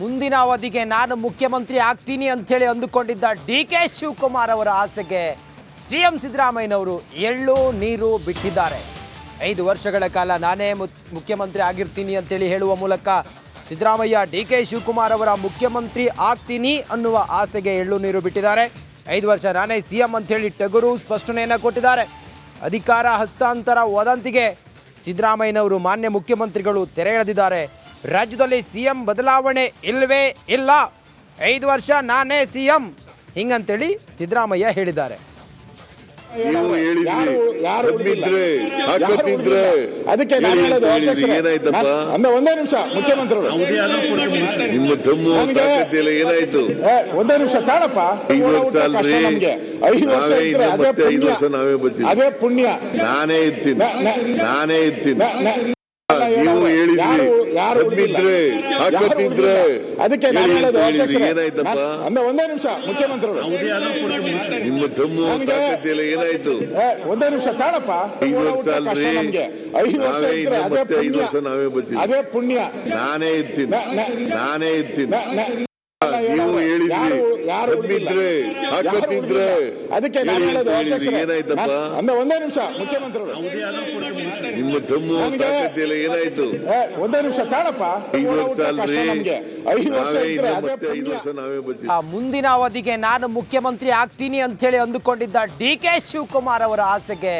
ಮುಂದಿನ ಅವಧಿಗೆ ನಾನು ಮುಖ್ಯಮಂತ್ರಿ ಆಗ್ತೀನಿ ಅಂತೇಳಿ ಅಂದುಕೊಂಡಿದ್ದ ಡಿ ಕೆ ಶಿವಕುಮಾರ್ ಅವರ ಆಸೆಗೆ ಸಿಎಂ ಸಿದ್ದರಾಮಯ್ಯನವರು ಎಳ್ಳು ನೀರು ಬಿಟ್ಟಿದ್ದಾರೆ. ಐದು ವರ್ಷಗಳ ಕಾಲ ನಾನೇ ಮುಖ್ಯಮಂತ್ರಿ ಆಗಿರ್ತೀನಿ ಅಂತೇಳಿ ಹೇಳುವ ಮೂಲಕ ಸಿದ್ದರಾಮಯ್ಯ ಡಿ ಕೆ ಶಿವಕುಮಾರ್ ಅವರ ಮುಖ್ಯಮಂತ್ರಿ ಆಗ್ತೀನಿ ಅನ್ನುವ ಆಸೆಗೆ ಎಳ್ಳು ನೀರು ಬಿಟ್ಟಿದ್ದಾರೆ. ಐದು ವರ್ಷ ನಾನೇ ಸಿಎಂ ಅಂತೇಳಿ ಟಗರು ಸ್ಪಷ್ಟನೆಯನ್ನು ಕೊಟ್ಟಿದ್ದಾರೆ. ಅಧಿಕಾರ ಹಸ್ತಾಂತರ ವದಂತಿಗೆ ಸಿದ್ದರಾಮಯ್ಯನವರು ಮಾನ್ಯ ಮುಖ್ಯಮಂತ್ರಿಗಳು ತೆರೆ ಎಳೆದಿದ್ದಾರೆ ರಾಜ್ಯದಲ್ಲಿ ಸಿಎಂ ಬದಲಾವಣೆ ಇಲ್ಲವೇ ಇಲ್ಲ. ಐದು ವರ್ಷ ನಾನೇ ಸಿಎಂ. ಹಿಂಗಂತೇಳಿ ಸಿದ್ದರಾಮಯ್ಯ ಹೇಳಿದ್ದಾರೆ. ನೀವು ಹೇಳಿದ್ರಿ. ತಪ್ಪಿದ್ರೆ. ತಾಕತ್ತಿದ್ರೆ ಅದಕ್ಕೆ ನಾನು ಹೇಳೋದು ಅಂತ ಅಧ್ಯಕ್ಷರೇ, ಏನಾಯ್ತಪ್ಪ? ನಾನ್- ಅಂದ ಒಂದೇ ನಿಮಿಷ ಮುಖ್ಯಮಂತ್ರಿಗಳು ನಿಮ್ಮ ತಮ್ಮ ನನಗೆ- ತಾಕತ್ತಿಲ್ಲ ಏನಾಯ್ತು? ಏ, ಒಂದೇ ನಿಮಿಷ ತಾಳಪ್ಪ. ಐದು ವರ್ಷ ಅಲ್ರಿ. ಐದು ವರ್ಷ ನಾವೇ ಇದ್ರೆ ಇನ್ನು ಅದೇ ಮತ್ತೆ ಐದು ಪುಣ್ಯ. ವರ್ಷ ನಾವೇ ಬರ್ತೀವಿ ಅದೇ ಪುಣ್ಯ. ನಾನೇ ಇರ್ತೀನಿ. ನ- ನ- ನಾನೇ ಇರ್ತೀನಿ. ನ- ನ- ನೀವು ಹೇಳಿದ್ರಿ? ತಾಕತ್ತಿದ್ರೆ ಅದಕ್ಕೆ ನಾನು ಹೇಳೋದು. ಏನಾಯ್ತಪ್ಪ? ಅಂದ ಒಂದೇ ನಿಮಿಷ ಮುಖ್ಯಮಂತ್ರಿಗಳು ನಿಮ್ಮ ತಮ್ಮ ತಾಕತ್ತಿಲ್ಲ ಏನಾಯ್ತು? ಒಂದೇ ನಿಮಿಷ ತಾಳಪ್ಪ ಐದು ವರ್ಷ ಅಲ್ರಿ. ನಮ್ಗೆ. ಐದು ವರ್ಷ ನಾವೇ ಬರ್ತೀವಿ ಅದೇ ಪುಣ್ಯ. ನಾನೇ ಇರ್ತೀನಿ. ನಾನೇ ಇರ್ತೀನಿ. ನೀವು ಹೇಳಿದ್ರಿ. ಯಾರು- ಯಾರು ಉಳಿದಿಲ್ಲ. ತಪ್ಪಿದ್ರೆ ತಾಕತ್ತಿದ್ರೆ ಅದಕ್ಕೆ ನಾನು ಹೇಳೋದು ಹೇಳಿದ್ರಿ. ಏನಾಯ್ತಪ್ಪ? ಒಂದೇ ನಿಮಿಷ ಮುಖ್ಯಮಂತ್ರಿಗಳು ನಿಮ್ಮ ತಮ್ಮು ತಾಕತ್ತಿಲ್ಲ ಏನಾಯ್ತು? ಒಂದೇ ನಿಮಿಷ ತಾಳಪ್ಪ ಐದು ವರ್ಷ ಅಲ್ರಿ. ಮುಂದಿನ ಅವಧಿಗೆ ನಾನು ಮುಖ್ಯಮಂತ್ರಿ ಆಗ್ತೀನಿ ಅಂತ ಹೇಳಿ ಅಂದುಕೊಂಡಿದ್ದ ಡಿ ಕೆ ಶಿವಕುಮಾರ್ ಅವರ ಆಸೆಗೆ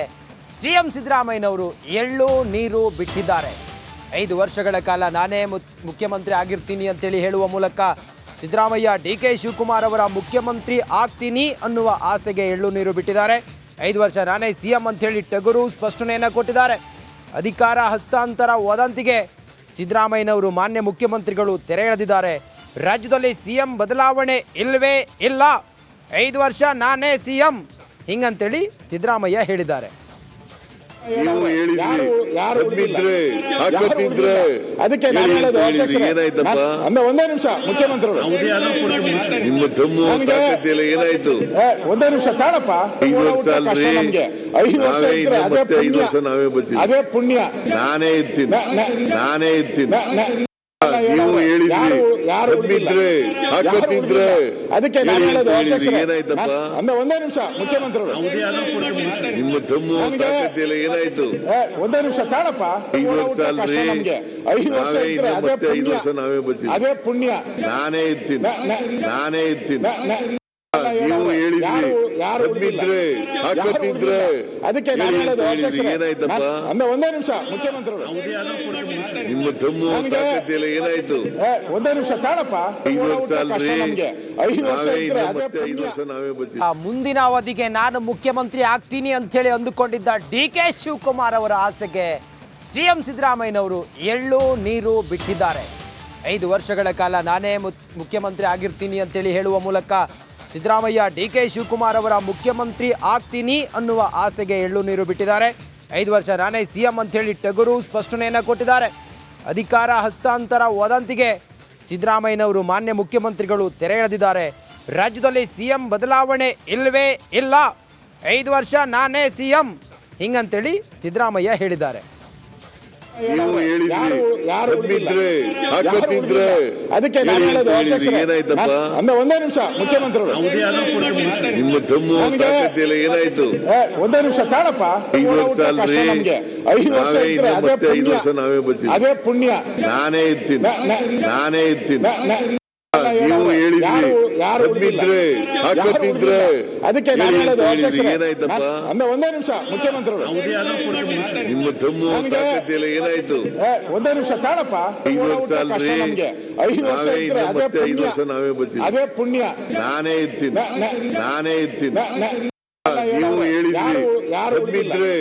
ಸಿಎಂ ಸಿದ್ದರಾಮಯ್ಯನವರು ಎಳ್ಳು ನೀರು ಬಿಟ್ಟಿದ್ದಾರೆ. ಐದು ವರ್ಷಗಳ ಕಾಲ ನಾನೇ ಮುಖ್ಯಮಂತ್ರಿ ಆಗಿರ್ತೀನಿ ಅಂತೇಳಿ ಹೇಳುವ ಮೂಲಕ ಸಿದ್ದರಾಮಯ್ಯ ಡಿ ಕೆ ಶಿವಕುಮಾರ್ ಅವರ ಮುಖ್ಯಮಂತ್ರಿ ಆಗ್ತೀನಿ ಅನ್ನುವ ಆಸೆಗೆ ಎಳ್ಳು ನೀರು ಬಿಟ್ಟಿದ್ದಾರೆ. ಐದು ವರ್ಷ ನಾನೇ ಸಿಎಂ ಅಂತೇಳಿ ಟಗರು ಸ್ಪಷ್ಟನೆಯನ್ನು ಕೊಟ್ಟಿದ್ದಾರೆ. ಅಧಿಕಾರ, ಹಸ್ತಾಂತರ, ವದಂತಿಗೆ ಸಿದ್ದರಾಮಯ್ಯನವರು ಮಾನ್ಯ ಮುಖ್ಯಮಂತ್ರಿಗಳು ತೆರೆ ಎಳೆದಿದ್ದಾರೆ ರಾಜ್ಯದಲ್ಲಿ ಸಿಎಂ ಬದಲಾವಣೆ ಇಲ್ಲವೇ ಇಲ್ಲ. ಐದು ವರ್ಷ ನಾನೇ ಸಿಎಂ ಹಿಂಗಂತೇಳಿ ಸಿದ್ದರಾಮಯ್ಯ ಹೇಳಿದ್ದಾರೆ. ನೀವು ಹೇಳಿದ್ರಿ ಯಾರು- ಯಾರು ತಪ್ಪಿದ್ರೆ ಉಳಿದಿಲ್ಲ. ತಾಕತ್ತಿದ್ರೆ ಅದಕ್ಕೆ ನಾನು ಹೇಳಿ ಹೇಳೋದು ಏನಾಯ್ತಪ್ಪ? ಅಂದ ಒಂದೇ ನಿಮಿಷ ಮುಖ್ಯಮಂತ್ರಿಗಳು ನಿಮ್ಮ ತಮ್ಮ ತಾಕತ್ತಿಲ್ಲ ಏನಾಯ್ತು? ಒಂದೇ ನಿಮಿಷ ಕಾಣಪ್ಪ. ಐದು ವರ್ಷ ಅಲ್ರಿ. ನಾವೇ ಇದ್ರೆ ಅದೇ ಪುಣ್ಯ. ಬರ್ತೀವಿ ಅದೇ ಪುಣ್ಯ. ನಾನೇ ಇರ್ತೀನಿ. ನಾನೇ ಇರ್ತೀನಿ. ನೀವು ಹೇಳಿದ್ರಿ. ತಪ್ಪಿದ್ರೆ ತಾಕತ್ತಿದ್ರೆ ಅದಕ್ಕೆ ನಾನು ಹೇಳೋದು ಹೇಳಿದ್ರಿ. ಅಧ್ಯಕ್ಷರೇ, ಏನಾಯ್ತಪ್ಪ? ನಾನ್- ಅಂದ ಒಂದೇ ನಿಮಿಷ ಮುಖ್ಯಮಂತ್ರಿಗಳು ನಿಮ್ಮ ತಮ್ಮ ನನಗೆ- ಏನಾಯ್ತು? ಏ, ಒಂದೇ ನಿಮಿಷ ಕಾಣಪ್ಪ. ಐದು ವರ್ಷ ಅಲ್ರಿ. ನಮ್ಗೆ. ಐದು ವರ್ಷ ನಾವೇ ಇದ್ರೆ ಇನ್ನು ಅದೇ ಮತ್ತೆ ಐದು ವರ್ಷ ನಾವೇ ಬರ್ತೀವಿ ಅದೇ ಪುಣ್ಯ. ನಾನೇ ಇರ್ತೀನಿ. ನ- ನ- ನಾನೇ ಇರ್ತೀನಿ. ನ- ನ- ನೀವು ಯಾರು-. ತಾಕತ್ತಿದ್ರೆ ಅದಕ್ಕೆ ನಾನು ಹೇಳೋದು. ಏನಾಯ್ತಪ್ಪ? ನಾನ್- ಒಂದೇ ನಿಮಿಷ ಮುಖ್ಯಮಂತ್ರಿಗಳು. ನಿಮ್ಮ ತಮ್ಮು ತಾಕತ್ತಿಲ್ಲ ಏನಾಯ್ತು? ಒಂದೇ ನಿಮಿಷ ತಾಳಪ್ಪ. ಐದು ವರ್ಷ ಅಲ್ರಿ? ಐದು ವರ್ಷ ನಾವೇ ಬರ್ತೀವಿ. ಮುಂದಿನ ಅವಧಿಗೆ ನಾನು ಮುಖ್ಯಮಂತ್ರಿ ಆಗ್ತೀನಿ ಅಂತೇಳಿ ಅಂದುಕೊಂಡಿದ್ದ ಡಿ ಕೆ ಶಿವಕುಮಾರ್ ಅವರ ಆಸೆಗೆ ಸಿಎಂ ಸಿದ್ದರಾಮಯ್ಯನವರು ಎಳ್ಳು ನೀರು ಬಿಟ್ಟಿದ್ದಾರೆ. ಐದು ವರ್ಷಗಳ ಕಾಲ ನಾನೇ ಮುಖ್ಯಮಂತ್ರಿ ಆಗಿರ್ತೀನಿ ಅಂತೇಳಿ ಹೇಳುವ ಮೂಲಕ ಸಿದ್ದರಾಮಯ್ಯ, ಡಿ ಕೆ ಶಿವಕುಮಾರ್ ಅವರ ಮುಖ್ಯಮಂತ್ರಿ ಆಗ್ತೀನಿ ಅನ್ನುವ ಆಸೆಗೆ ಎಳ್ಳು ನೀರು ಬಿಟ್ಟಿದ್ದಾರೆ. ಐದು ವರ್ಷ ನಾನೇ ಸಿಎಂ ಅಂತೇಳಿ ಟಗರು ಸ್ಪಷ್ಟನೆಯನ್ನು ಕೊಟ್ಟಿದ್ದಾರೆ. ಅಧಿಕಾರ, ಹಸ್ತಾಂತರ, ವದಂತಿಗೆ ಸಿದ್ದರಾಮಯ್ಯನವರು ಮಾನ್ಯ ಮುಖ್ಯಮಂತ್ರಿಗಳು ತೆರೆ ಎಳೆದಿದ್ದಾರೆ ರಾಜ್ಯದಲ್ಲಿ ಸಿಎಂ ಬದಲಾವಣೆ ಇಲ್ಲವೇ ಇಲ್ಲ. ಐದು ವರ್ಷ ನಾನೇ ಸಿಎಂ ಹಿಂಗಂತೇಳಿ ಸಿದ್ದರಾಮಯ್ಯ ಹೇಳಿದ್ದಾರೆ. ನೀವು ಹೇಳಿದ್ರಿ. ತಪ್ಪಿದ್ರೆ ತಾಕತ್ತಿದ್ರೆ ಅದಕ್ಕೆ ನಾನು ಹೇಳಿ ಹೇಳೋದು ಅಂತ ಹೇಳಿದ್ರಿ. ಏನಾಯ್ತಪ್ಪ? ಅಂದ ಒಂದೇ ನಿಮಿಷ ಮುಖ್ಯಮಂತ್ರಿಗಳು ನಿಮ್ಮ ತಮ್ಮ ತಾಕತ್ತಿಲ್ಲ ಏನಾಯ್ತು? ಒಂದೇ ನಿಮಿಷ ತಾಳಪ್ಪ ಐದು ವರ್ಷ ಅಲ್ರಿ. ಐದು ವರ್ಷ ನಾವೇ ಅದೇ ಐದು ಪುಣ್ಯ. ವರ್ಷ ನಾವೇ ಬರ್ತೀವಿ. ಅದೇ ಪುಣ್ಯ. ನಾನೇ ಇರ್ತೀನಿ. ನಾನೇ ಇರ್ತೀನಿ. ನೀವು ಹೇಳಿದ್ರಿ. ಯಾರು- ಇದ್ರೆ. ಅದಕ್ಕೆ ನಾನು ಹೇಳಿ ಹೇಳೋದು ಏನಾಯ್ತಪ್ಪ? ನಾನ್- ಅಂದ ಒಂದೇ ನಿಮಿಷ ಮುಖ್ಯಮಂತ್ರಿಗಳು. ನಿಮ್ಮ ತಮ್ಮ ತಾಕತ್ತಿಲ್ಲ ಏನಾಯ್ತು? ಒಂದೇ ನಿಮಿಷ ತಾಳಪ್ಪ. ಐದು ವರ್ಷ ಅಲ್ರಿ. ನಮ್ಗೆ. ಐದು ವರ್ಷ ನಾವೇ ಅದೇ ಐದು ಪುಣ್ಯ. ವರ್ಷ ನಾವೇ ಬರ್ತೀವಿ. ಅದೇ ಪುಣ್ಯ. ನಾನೇ ಇರ್ತೀನಿ. ನಾನೇ ಇರ್ತೀನಿ. ನೀವು ಹೇಳಿದ್ರಿ. ಯಾರು- ಯಾರು ಉಳಿದಿಲ್ಲ. ತಪ್ಪಿದ್ರೆ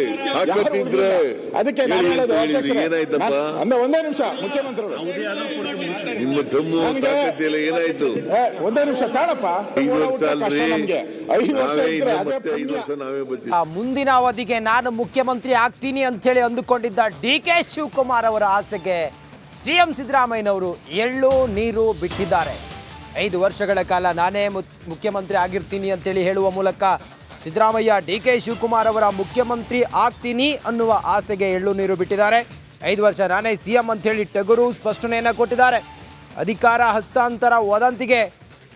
ತಾಕತ್ತಿದ್ರೆ ಅದಕ್ಕೆ ನಾನು ಹೇಳೋದು ಅಂತ. ಏನಾಯ್ತಪ್ಪ? ನಾನ್- ಒಂದೇ ನಿಮಿಷ ಮುಖ್ಯಮಂತ್ರಿಗಳು ನಿಮ್ಮ ತಮ್ಮ ತಾಕತ್ತಿಲ್ಲ ಏನಾಯ್ತು? ಒಂದೇ ನಿಮಿಷ ತಾಳಪ್ಪ. ಐದು ವರ್ಷ ಅಲ್ರಿ. ಮುಂದಿನ ಅವಧಿಗೆ ನಾನು ಮುಖ್ಯಮಂತ್ರಿ ಆಗ್ತೀನಿ ಅಂತೇಳಿ ಅಂದುಕೊಂಡಿದ್ದ ಡಿ ಕೆ ಶಿವಕುಮಾರ್ ಅವರ ಆಸೆಗೆ ಸಿಎಂ ಸಿದ್ದರಾಮಯ್ಯನವರು ಎಳ್ಳು ನೀರು ಬಿಟ್ಟಿದ್ದಾರೆ. ಐದು ವರ್ಷಗಳ ಕಾಲ ನಾನೇ ಮುಖ್ಯಮಂತ್ರಿ ಆಗಿರ್ತೀನಿ ಅಂತೇಳಿ ಹೇಳುವ ಮೂಲಕ ಸಿದ್ದರಾಮಯ್ಯ, ಡಿ ಕೆ ಶಿವಕುಮಾರ್ ಅವರ ಮುಖ್ಯಮಂತ್ರಿ ಆಗ್ತೀನಿ ಅನ್ನುವ ಆಸೆಗೆ ಎಳ್ಳು ನೀರು ಬಿಟ್ಟಿದ್ದಾರೆ. ಐದು ವರ್ಷ ನಾನೇ ಸಿಎಂ ಅಂತೇಳಿ ಟಗರು ಸ್ಪಷ್ಟನೆಯನ್ನು ಕೊಟ್ಟಿದ್ದಾರೆ. ಅಧಿಕಾರ, ಹಸ್ತಾಂತರ, ವದಂತಿಗೆ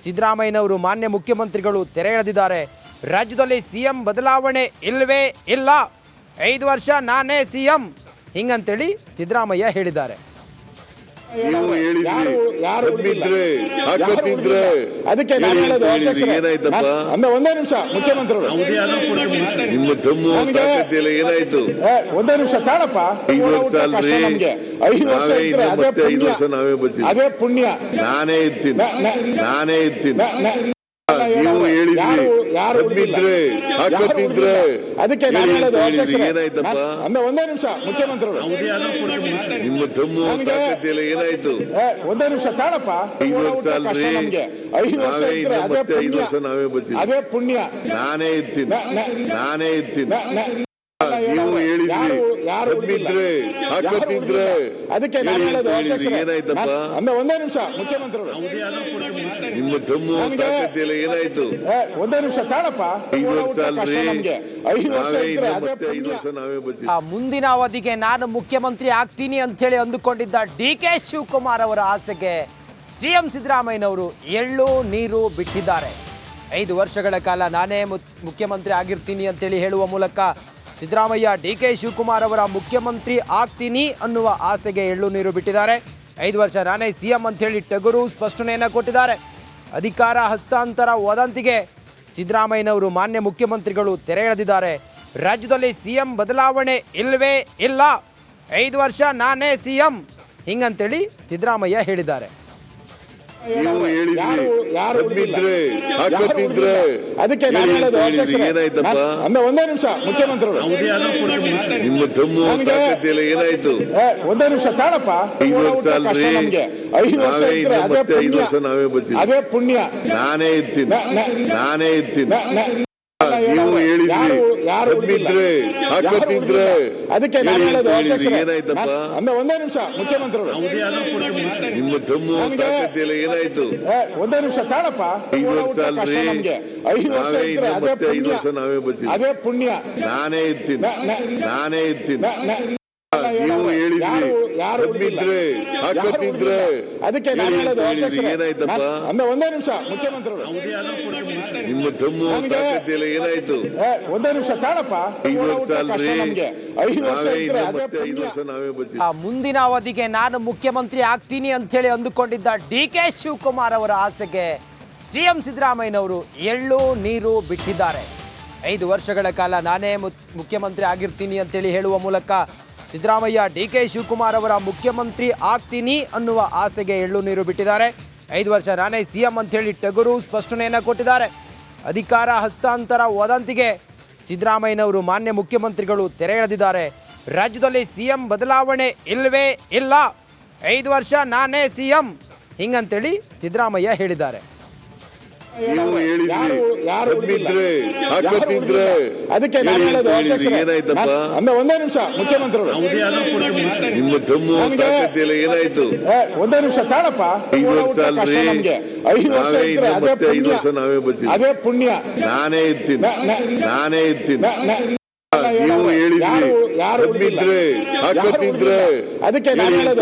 ಸಿದ್ದರಾಮಯ್ಯನವರು ಮಾನ್ಯ ಮುಖ್ಯಮಂತ್ರಿಗಳು ತೆರೆ ಎಳೆದಿದ್ದಾರೆ ರಾಜ್ಯದಲ್ಲಿ ಸಿಎಂ ಬದಲಾವಣೆ ಇಲ್ಲವೇ ಇಲ್ಲ. ಐದು ವರ್ಷ ನಾನೇ ಸಿಎಂ. ಹಿಂಗಂತೇಳಿ ಸಿದ್ದರಾಮಯ್ಯ ಹೇಳಿದ್ದಾರೆ. ನೀವು ಹೇಳಿದ್ರಿ. ಯಾರು ಯಾರು ತಪ್ಪಿದ್ರೆ ತಾಕತ್ತಿದ್ರೆ ಅದಕ್ಕೆ ನಾನು ಹೇಳಿ ಹೇಳೋದು ಏನಾಯ್ತಪ್ಪ? ಅಂದ ಒಂದೇ ನಿಮಿಷ ಮುಖ್ಯಮಂತ್ರಿಗಳು ನಿಮ್ಮ ತಮ್ಮ ನನಗೆ- ತಾಕತ್ತಿಲ್ಲ ಏನಾಯ್ತು? ಒಂದೇ ನಿಮಿಷ ತಾಳಪ್ಪ. ಐದು ವರ್ಷ ಅಲ್ರಿ ಐದು ವರ್ಷ ನಾವೇ ಅದೇ ಮತ್ತೆ ಐದು ವರ್ಷ ನಾವೇ ಬರ್ತೀವಿ. ಅದೇ ಪುಣ್ಯ. ನಾನೇ ಇರ್ತೀನಿ. ನಾನೇ ಇರ್ತೀನಿ. ನೀವು ಯಾರು ಉಳಿದಿಲ್ಲ. ಅದಕ್ಕೆ ನಾನು ಹೇಳೋದು ಹೇಳಿದ್ರಿ, ಏನಾಯ್ತಪ್ಪ? ನಾನ್- ಅಂದ ಒಂದೇ ನಿಮಿಷ ಮುಖ್ಯಮಂತ್ರಿಗಳು ನಿಮ್ಮ ತಮ್ಮ ಏನಾಯ್ತು? ಒಂದೇ ನಿಮಿಷ ತಾಳಪ್ಪ. ಐದು ವರ್ಷ ಅದೇ ಪುಣ್ಯ. ನಾವೇ ಬರ್ತೀವಿ. ಅದೇ ಪುಣ್ಯ. ನಾನೇ ಇರ್ತೀನಿ. ನಾನೇ ಇರ್ತೀನಿ. ನೀವು ಹೇಳಿದ್ರಿ? ತಾಕತ್ತಿದ್ರೆ ಅದಕ್ಕೆ ನಾನು ಹೇಳಿ ಹೇಳೋದು ಏನಾಯ್ತಪ್ಪ? ಅಂದ ಒಂದೇ ನಿಮಿಷ ಮುಖ್ಯಮಂತ್ರಿಗಳು ನಿಮ್ಮ ತಮ್ಮ ತಾಕತ್ತಿಲ್ಲ ಏನಾಯ್ತು? ಒಂದೇ ನಿಮಿಷ ತಾಳಪ್ಪ ಐದು ವರ್ಷ ಅಲ್ರಿ. ನಾವೇ ಆ ಮುಂದಿನ ಅವಧಿಗೆ ನಾನು ಮುಖ್ಯಮಂತ್ರಿ ಆಗ್ತೀನಿ ಅಂತ ಹೇಳಿ ಅಂದುಕೊಂಡಿದ್ದ ಡಿ ಕೆ ಶಿವಕುಮಾರ್ ಅವರ ಆಸೆಗೆ ಸಿಎಂ ಸಿದ್ದರಾಮಯ್ಯನವರು ಎಳ್ಳು ನೀರು ಬಿಟ್ಟಿದ್ದಾರೆ. ಐದು ವರ್ಷಗಳ ಕಾಲ ನಾನೇ ಮುಖ್ಯಮಂತ್ರಿ ಆಗಿರ್ತೀನಿ ಅಂತೇಳಿ ಹೇಳುವ ಮೂಲಕ ಸಿದ್ದರಾಮಯ್ಯ, ಡಿ ಕೆ ಶಿವಕುಮಾರ್ ಅವರ ಮುಖ್ಯಮಂತ್ರಿ ಆಗ್ತೀನಿ ಅನ್ನುವ ಆಸೆಗೆ ಎಳ್ಳು ನೀರು ಬಿಟ್ಟಿದ್ದಾರೆ. ಐದು ವರ್ಷ ನಾನೇ ಸಿಎಂ ಅಂತೇಳಿ ಟಗರು ಸ್ಪಷ್ಟನೆಯನ್ನು ಕೊಟ್ಟಿದ್ದಾರೆ. ಅಧಿಕಾರ ಹಸ್ತಾಂತರ ವದಂತಿಗೆ ಸಿದ್ದರಾಮಯ್ಯನವರು ಮಾನ್ಯ ಮುಖ್ಯಮಂತ್ರಿಗಳು ತೆರೆ ಎಳೆದಿದ್ದಾರೆ. ರಾಜ್ಯದಲ್ಲಿ ಸಿಎಂ ಬದಲಾವಣೆ ಇಲ್ಲವೇ ಇಲ್ಲ. ಐದು ವರ್ಷ ನಾನೇ ಸಿಎಂ ಹಿಂಗಂತೇಳಿ ಸಿದ್ದರಾಮಯ್ಯ ಹೇಳಿದ್ದಾರೆ. ನೀವು ಹೇಳಿದ್ರಿ. ತಾಕತ್ತಿದ್ರೆ ಅದಕ್ಕೆ ನಾನು ಹೇಳಿ ಹೇಳೋದು ಏನಾಯ್ತಪ್ಪ? ಅಂದ ಒಂದೇ ನಿಮಿಷ ಮುಖ್ಯಮಂತ್ರಿಗಳು ನಿಮ್ಮ ತಮ್ಮ ತಾಕತ್ತಿಲ್ಲ ಏನಾಯ್ತು? ಒಂದೇ ನಿಮಿಷ ತಾಳಪ್ಪ. ಐದು ವರ್ಷ ಅಲ್ರಿ. ನಮ್ಗೆ. ಐದು ವರ್ಷ ನಾವೇ ಬರ್ತೀವಿ. ಅದೇ ಪುಣ್ಯ. ನಾನೇ ಇರ್ತೀನಿ. ನಾನೇ ಇರ್ತೀನಿ. ನೀವು ಹೇಳಿದ್ರಿ? ತಾಕತ್ತಿದ್ರೆ ಅದಕ್ಕೆ ನಾನು ಹೇಳೋದು ಏನಾಯ್ತಪ್ಪ? ಅಂದ ಒಂದೇ ನಿಮಿಷ ಮುಖ್ಯಮಂತ್ರಿಗಳು ನಿಮ್ಮ ತಮ್ಮ ತಾಕತ್ತಿಲ್ಲ ಏನಾಯ್ತು? ಒಂದೇ ನಿಮಿಷ ತಾಳಪ್ಪ. ಐದು ವರ್ಷ ಅಲ್ರಿ. ಐದು ವರ್ಷ ನಾವೇ ಇದ್ರೆ ಅದೇ ಪುಣ್ಯ. ನಾವೇ ಬರ್ತೀವಿ. ಅದೇ ಪುಣ್ಯ. ನಾನೇ ಇರ್ತೀನಿ. ನಾನೇ ಇರ್ತೀನಿ. ನೀವು ಹೇಳಿದ್ರಿ? ಯಾರು ಯಾರು ಉಳಿದಿಲ್ಲ. ತಪ್ಪಿದ್ರೆ ತಾಕತ್ತಿದ್ರೆ ಅದಕ್ಕೆ ನಾನು ಹೇಳಿ ಹೇಳೋದು ಏನಾಯ್ತಪ್ಪ? ಅಂದ ಒಂದೇ ನಿಮಿಷ ಮುಖ್ಯಮಂತ್ರಿಗಳು. ನಿಮ್ಮ ತಮ್ಮ ತಾಕತ್ತಿಲ್ಲ ಏನಾಯ್ತು? ಒಂದೇ ನಿಮಿಷ ತಾಳಪ್ಪ ಐದು ವರ್ಷ ಅಲ್ರಿ ಮುಂದಿನ ಅವಧಿಗೆ ನಾನು ಮುಖ್ಯಮಂತ್ರಿ ಆಗ್ತೀನಿ ಹೇಳಿ ಅಂದುಕೊಂಡಿದ್ದ ಡಿ ಕೆ ಶಿವಕುಮಾರ್ ಅವರ ಆಸೆಗೆ ಸಿಎಂ ಸಿದ್ದರಾಮಯ್ಯನವರು ಎಳ್ಳು ನೀರು ಬಿಟ್ಟಿದ್ದಾರೆ. ಐದು ವರ್ಷಗಳ ಕಾಲ ನಾನೇ ಮುಖ್ಯಮಂತ್ರಿ ಆಗಿರ್ತೀನಿ ಅಂತೇಳಿ ಹೇಳುವ ಮೂಲಕ ಸಿದ್ದರಾಮಯ್ಯ ಡಿ ಕೆ ಶಿವಕುಮಾರ್ ಅವರ ಮುಖ್ಯಮಂತ್ರಿ ಆಗ್ತೀನಿ ಅನ್ನುವ ಆಸೆಗೆ ಎಳ್ಳು ನೀರು ಬಿಟ್ಟಿದ್ದಾರೆ. ಐದು ವರ್ಷ ನಾನೇ ಸಿಎಂ ಅಂತೇಳಿ ಟಗರು ಸ್ಪಷ್ಟನೆಯನ್ನು ಕೊಟ್ಟಿದ್ದಾರೆ. ಅಧಿಕಾರ ಹಸ್ತಾಂತರ ವದಂತಿಗೆ ಸಿದ್ದರಾಮಯ್ಯನವರು ಮಾನ್ಯ ಮುಖ್ಯಮಂತ್ರಿಗಳು ತೆರೆ ಎಳೆದಿದ್ದಾರೆ. ರಾಜ್ಯದಲ್ಲಿ ಸಿಎಂ ಬದಲಾವಣೆ ಇಲ್ಲವೇ ಇಲ್ಲ. ಐದು ವರ್ಷ ನಾನೇ ಸಿಎಂ ಹಿಂಗಂತೇಳಿ ಸಿದ್ದರಾಮಯ್ಯ ಹೇಳಿದ್ದಾರೆ. ನೀವು ಹೇಳಿದ್ರಿ. ತಾಕತ್ತಿದ್ರೆ ಅದಕ್ಕೆ ನಾನು ಹೇಳೋದು. ಏನಾಯ್ತಪ್ಪ? ಅಂದ ಒಂದೇ ನಿಮಿಷ ಮುಖ್ಯಮಂತ್ರಿಗಳು ನಿಮ್ಮ ತಮ್ಮ ತಾಕತ್ತಿಲ್ಲ ಏನಾಯ್ತು? ಒಂದೇ ನಿಮಿಷ ತಾಳಪ್ಪ ಐದು ವರ್ಷ ಅಲ್ರಿ. ಐದು ವರ್ಷ ನಾವೇ ಇದ್ರೆ ಇನ್ನು ಅದೇ ಮತ್ತೆ ಐದು ವರ್ಷ ನಾವೇ ಬರ್ತೀವಿ. ಅದೇ ಪುಣ್ಯ. ನಾನೇ ಇರ್ತೀನಿ. ನಾನೇ ಇರ್ತೀನಿ. ನೀವು ಹೇಳಿದ್ರಿ. ಯಾರು ಇದ್ರೆ ತಾಕತ್ತಿದ್ರೆ ಅದಕ್ಕೆ ನಾನು ಹೇಳೋದು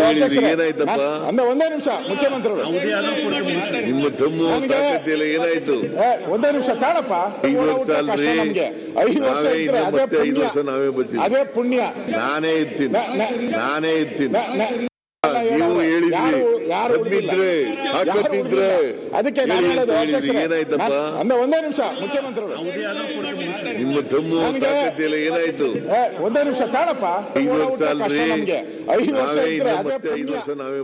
ಅಂದ ಒಂದೇ ನಿಮಿಷ ಮುಖ್ಯಮಂತ್ರಿಗಳು. ನಿಮ್ಮ ತಮ್ಮ ತಾಕತ್ತಿಲ್ಲ ಏನಾಯ್ತು? ಒಂದೇ ನಿಮಿಷ ತಾಳಪ್ಪ. ಐದು ವರ್ಷ ಅಲ್ರಿ. ನಮ್ಗೆ. ಐದು ವರ್ಷ ನಾವೇ ಇದ್ರೆ ಅದೇ ಪುಣ್ಯ. ವರ್ಷ ನಾವೇ ಬರ್ತೀವಿ. ಅದೇ ಪುಣ್ಯ. ನಾನೇ ಇರ್ತೀನಿ. ನಾನೇ ಇರ್ತೀನಿ. ನೀವು ಹೇಳಿದ್ರಿ. ಯಾರು ಇದ್ರೆ. ಅದಕ್ಕೆ ನಾನು ಹೇಳೋದು ಹೇಳಿದ್ರಿ, ಏನಾಯ್ತಪ್ಪ? ಅಂದ ಒಂದೇ ನಿಮಿಷ ಮುಖ್ಯಮಂತ್ರಿಗಳು. ನಿಮ್ಮ ತಮ್ಮ ನನಗೆ- ತಾಕತ್ತಿಲ್ಲ ಏನಾಯ್ತು? ಒಂದೇ ನಿಮಿಷ ಕಾಣಪ್ಪ. ಐದು ವರ್ಷ ನಾವೇ